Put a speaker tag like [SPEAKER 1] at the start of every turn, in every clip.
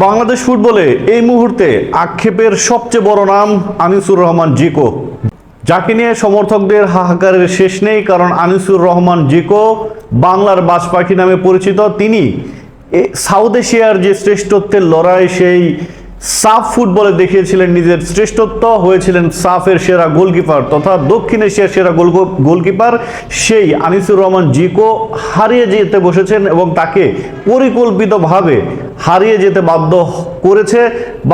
[SPEAKER 1] বাংলাদেশ ফুটবলে এই মুহূর্তে আক্ষেপের সবচেয়ে বড় নাম আনিসুর রহমান জিকো। যাকে নিয়ে সমর্থকদের হাহাকারের শেষ নেই, কারণ আনিসুর রহমান জিকো বাংলার বাজ পাখি নামে পরিচিত। তিনি সাউথ এশিয়ার যে শ্রেষ্ঠত্বের লড়াই, সেই সাফ ফুটবলে দেখিয়েছিলেন নিজের শ্রেষ্ঠত্ব, হয়েছিলেন সাফের সেরা গোলকিপার তথা দক্ষিণ এশিয়ার সেরা গোল গোলকিপার। সেই আনিসুর রহমান জিকো হারিয়ে যেতে বসেছেন এবং তাকে পরিকল্পিতভাবে হারিয়ে যেতে বাধ্য করেছে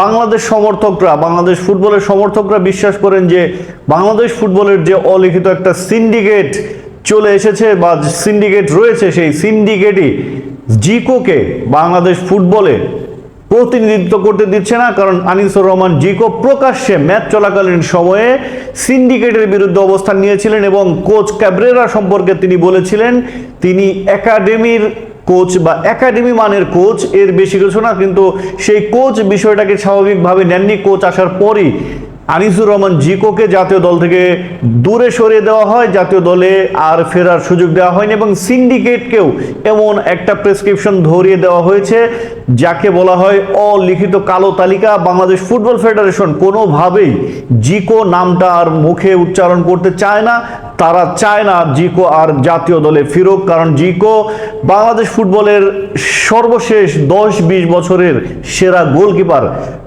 [SPEAKER 1] বাংলাদেশ সমর্থকরা। বাংলাদেশ ফুটবলের সমর্থকরা বিশ্বাস করেন যে বাংলাদেশ ফুটবলের যে অলিখিত একটা সিন্ডিকেট চলে এসেছে বা সিন্ডিকেট রয়েছে, সেই সিন্ডিকেটই জিকোকে বাংলাদেশ ফুটবলে প্রতিনিধিত্ব করতে দিচ্ছে না। কারণ আনিসুর রহমান জিকো প্রকাশ্যে ম্যাচ চলাকালীন সময়ে সিন্ডিকেটের বিরুদ্ধে অবস্থান নিয়েছিলেন এবং কোচ ক্যাব্রেরা সম্পর্কে তিনি বলেছিলেন, তিনি একাডেমির কোচ বা একাডেমি মানের কোচ এর বেশি কিছু না, কিন্তু সেই কোচ বিষয়টাকে স্বাভাবিকভাবে নেননি। কোচ আসার পরই আনিসুর রহমান জিকোকে জাতীয় দল থেকে দূরে সরিয়ে দেওয়া হয়। জাতীয় দলে আর ফেরার সুযোগ দেওয়া হয়নি এবং সিন্ডিকেটকেও এমন একটা প্রেসক্রিপশন ধরিয়ে দেওয়া হয়েছে, যাকে বলা হয় অলিখিত কালো তালিকা। বাংলাদেশ ফুটবল ফেডারেশন কোনোভাবেই জিকো নামটা আর মুখে উচ্চারণ করতে চায় না। তারা চায় না জিকো আর জাতীয় দলে ফিরুক, কারণ জিকো বাংলাদেশ ফুটবলের সর্বশেষ দশ বিশ বছরের সেরা গোলকিপার।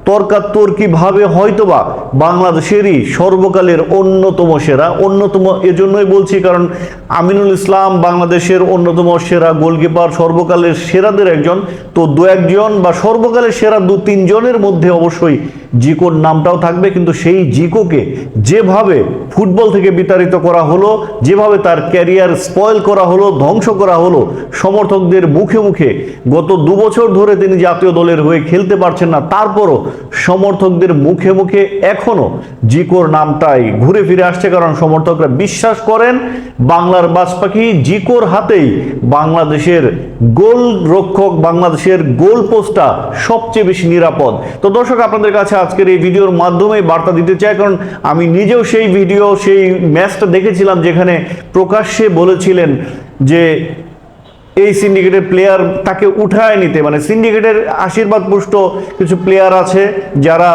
[SPEAKER 1] তর্কাতর্কিভাবে হয়তোবা বাংলাদেশেরই সর্বকালের অন্যতম সেরা, অন্যতম এজন্যই বলছি, কারণ আমিনুল ইসলাম বাংলাদেশের অন্যতম সেরা গোলকিপার, সর্বকালের সেরাদের একজন। তো দু একজন বা সর্বকালের সেরা দু তিনজনের মধ্যে অবশ্যই জিকোর নামটাও থাকবে, কিন্তু সেই জিকোকে যেভাবে ফুটবল থেকে বিতাড়িত করা হলো, যেভাবে তার ক্যারিয়ার স্পয়েল করা হলো, ধ্বংস করা হলো, সমর্থকদের মুখে মুখে গত দু বছর ধরে তিনি জাতীয় দলের হয়ে খেলতে পারছেন না, তারপরও সমর্থকদের মুখে মুখে এখনও জিকোর নামটাই ঘুরে ফিরে আসছে, কারণ সমর্থকরা বিশ্বাস করেন বাংলার বাজ পাখি জিকোর হাতেই বাংলাদেশের গোল রক্ষক বাংলাদেশের গোল পোস্টটা সবচেয়ে বেশি নিরাপদ। তো দর্শক, আপনাদের কাছে আজকের এই ভিডিওর মাধ্যমে বার্তা দিতে চাই, কারণ আমি নিজেও সেই ভিডিও, সেই ম্যাচটা দেখেছিলাম যেখানে প্রকাশ্যে বলেছিলেন যে এই সিন্ডিকেটের প্লেয়ার তাকে উঠায় নিতে। মানে সিন্ডিকেটের আশীর্বাদ পুষ্ট কিছু প্লেয়ার আছে যারা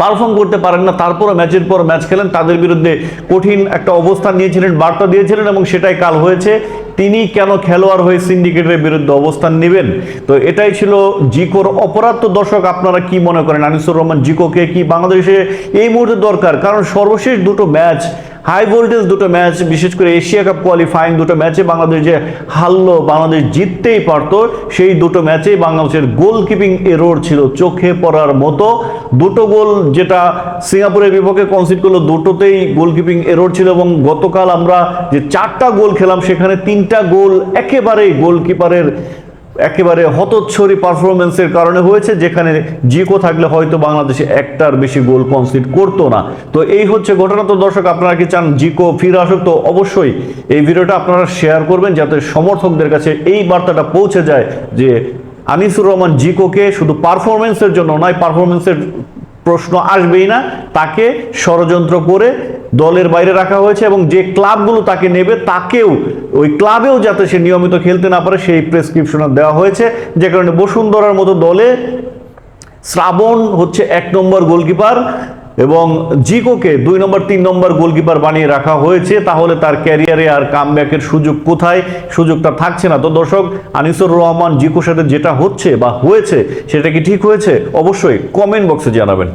[SPEAKER 1] পারফর্ম করতে পারেন না, তারপরও ম্যাচের পর ম্যাচ খেলেন, তাদের বিরুদ্ধে কঠিন একটা অবস্থান নিয়েছিলেন, বার্তা দিয়েছিলেন এবং সেটাই কাল হয়েছে। তিনি কেন খেলোয়াড় হয়ে সিন্ডিকেটের বিরুদ্ধে অবস্থান নেবেন? তো এটাই ছিল জিকোর অপরাধ। তো দর্শক, আপনারা কি মনে করেন? আনিসুর রহমান জিকোকে কি বাংলাদেশে এই মুহূর্তে দরকার? কারণ সর্বশেষ দুটো ম্যাচ হাই ভোল্টেজ দুটো ম্যাচ, বিশেষ করে এশিয়া কাপ কোয়ালিফাইং দুটো ম্যাচে বাংলাদেশ যে হারলো, বাংলাদেশ জিততেই পারতো, সেই দুটো ম্যাচেই বাংলাদেশের গোলকিপিং এরোর ছিল চোখে পড়ার মতো। দুটো গোল যেটা সিঙ্গাপুরের বিপক্ষে কনসিড করল, দুটোতেই গোলকিপিং এরোর ছিল এবং গতকাল আমরা যে চারটা গোল খেলাম, সেখানে তিনটা গোল একেবারেই গোলকিপারের একেবারে হতচ্ছরি পারফরমেন্সের কারণে হয়েছে, যেখানে জিকো থাকলে হয়তো বাংলাদেশে একটার বেশি গোল কনসিড করতো না। তো এই হচ্ছে ঘটনা। তো দর্শক, আপনারা কি চান জিকো ফিরে আসুক? তো অবশ্যই এই ভিডিওটা আপনারা শেয়ার করবেন যাতে সমর্থকদের কাছে এই বার্তাটা পৌঁছে যায় যে আনিসুর রহমান জিকোকে শুধু পারফরমেন্সের জন্য নয় পারফরমেন্সের প্রশ্ন আসবেই না, তাকে ষড়যন্ত্র করে দলের বাইরে রাখা হয়েছে এবং যে ক্লাবগুলো তাকে নেবে তাকেও, ওই ক্লাবেও যাতে সে নিয়মিত খেলতে না পারে, সেই প্রেসক্রিপশন দেওয়া হয়েছে। যে কারণে বসুন্ধরার মতো দলে শ্রাবণ হচ্ছে এক নম্বর গোলকিপার এবং জিকোকে দুই নম্বর, তিন নম্বর গোলকিপার বানিয়ে রাখা হয়েছে। তাহলে তার ক্যারিয়ারে আর কামব্যাকের সুযোগ কোথায়? সুযোগটা থাকছে না। তো দর্শক, আনিসুর রহমান জিকোর সাথে যেটা হচ্ছে বা হয়েছে, সেটা কি ঠিক হয়েছে? অবশ্যই কমেন্ট বক্সে জানাবেন।